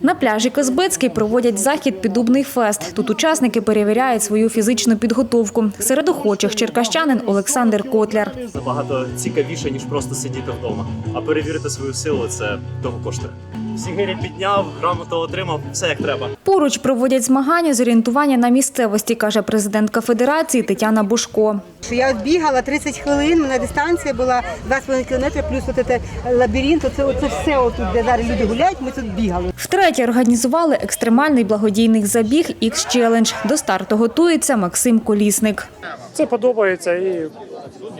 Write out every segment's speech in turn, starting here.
На пляжі Козбицький проводять захід «Піддубний фест». Тут учасники перевіряють свою фізичну підготовку. Серед охочих черкащанин Олександр Котляр. набагато цікавіше, ніж просто сидіти вдома. А перевірити свою силу це того коштує. Всі гирі підняв, грамоту отримав, все як треба. Поруч проводять змагання з орієнтування на місцевості, каже президентка федерації Тетяна Бушко. Я бігала 30 хвилин, на дистанція була 2,5 кілометри, плюс от це лабіринт, оце, оце все отут, де зараз люди гуляють, ми тут бігали. Втретє організували екстремальний благодійний забіг X-Challenge. До старту готується Максим Колісник. Це подобається і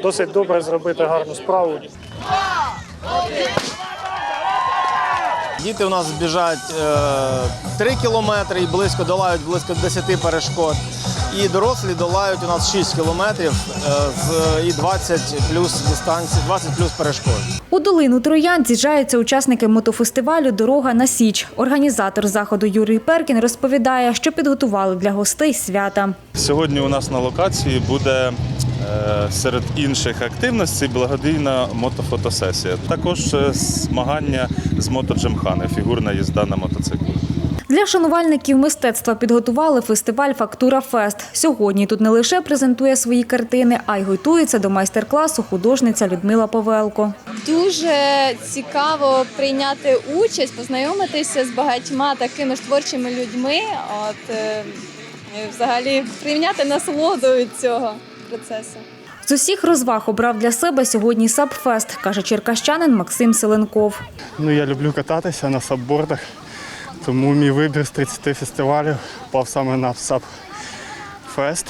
досить добре зробити гарну справу. Діти у нас біжать е, 3 кілометри і близько долають близько 10 перешкод. І дорослі долають у нас 6 кілометрів е, з, і 20 плюс дистанції, 20 плюс перешкод. У долину Троян з'їжджаються учасники мотофестивалю Дорога на Січ. Організатор заходу Юрій Перкін розповідає, що підготували для гостей свята. Сьогодні у нас на локації буде е, серед інших активностей благодійна мотофотосесія. Також е, змагання з мотоджимхани, фігурна їзда на мотоциклі. Для шанувальників мистецтва підготували фестиваль Фактура Фест. Сьогодні тут не лише презентує свої картини, а й готується до майстер-класу художниця Людмила Павелко. Дуже цікаво прийняти участь, познайомитися з багатьма такими ж творчими людьми. От е, взагалі прийняти насолоду від цього процесу. З усіх розваг обрав для себе сьогодні Сабфест, каже черкащанин Максим Селенков. Ну, я люблю кататися на саббордах, тому мій вибір з 30 фестивалів впав саме на сабфест.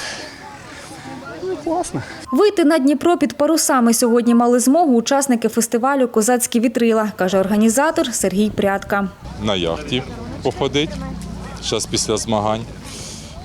Ну, класно. Вийти на Дніпро під парусами сьогодні мали змогу учасники фестивалю Козацькі вітрила, каже організатор Сергій Прядка. на яхті походити. Зараз після змагань.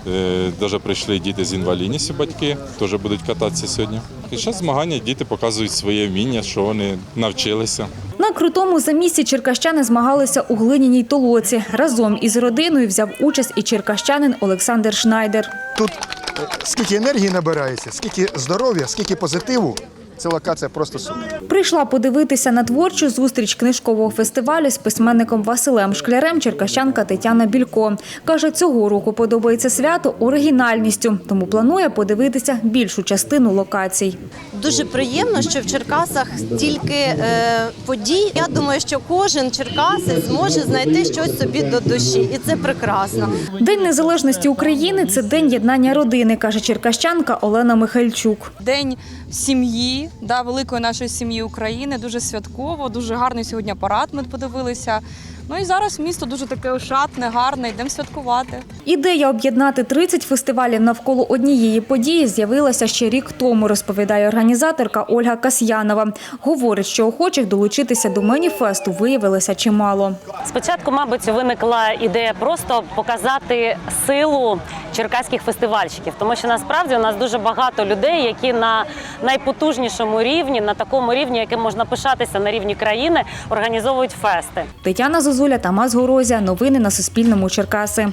Е, Даже прийшли діти з інвалідністю, батьки теж будуть кататися сьогодні. І зараз змагання діти показують своє вміння, що вони навчилися. На крутому замісті черкащани змагалися у глиняній толоці. Разом із родиною взяв участь і черкащанин Олександр Шнайдер. Тут е, скільки енергії набирається, скільки здоров'я, скільки позитиву. Ця локація просто супер. Прийшла подивитися на творчу зустріч книжкового фестивалю з письменником Василем Шклярем черкащанка Тетяна Білько. Каже, цього року подобається свято оригінальністю, тому планує подивитися більшу частину локацій. Дуже приємно, що в Черкасах стільки е, подій. Я думаю, що кожен черкасець зможе знайти щось собі до душі, і це прекрасно. День незалежності України це день єднання родини, каже черкащанка Олена Михальчук. День да, великої нашої сім'ї України. Дуже святково, дуже гарний сьогодні парад. Ми подивилися. Ну і зараз місто дуже таке ошатне, гарне. Йдемо святкувати. Ідея об'єднати 30 фестивалів навколо однієї події з'явилася ще рік тому, розповідає організаторка Ольга Касьянова. Говорить, що охочих долучитися до маніфесту виявилося чимало. Спочатку, мабуть, виникла ідея просто показати силу черкаських фестивальщиків, тому що насправді у нас дуже багато людей, які на найпотужнішому рівні, на такому рівні, яким можна пишатися на рівні країни, організовують фести. Тетяна Зозуля, Тамас Горозя. Новини на Суспільному. Черкаси.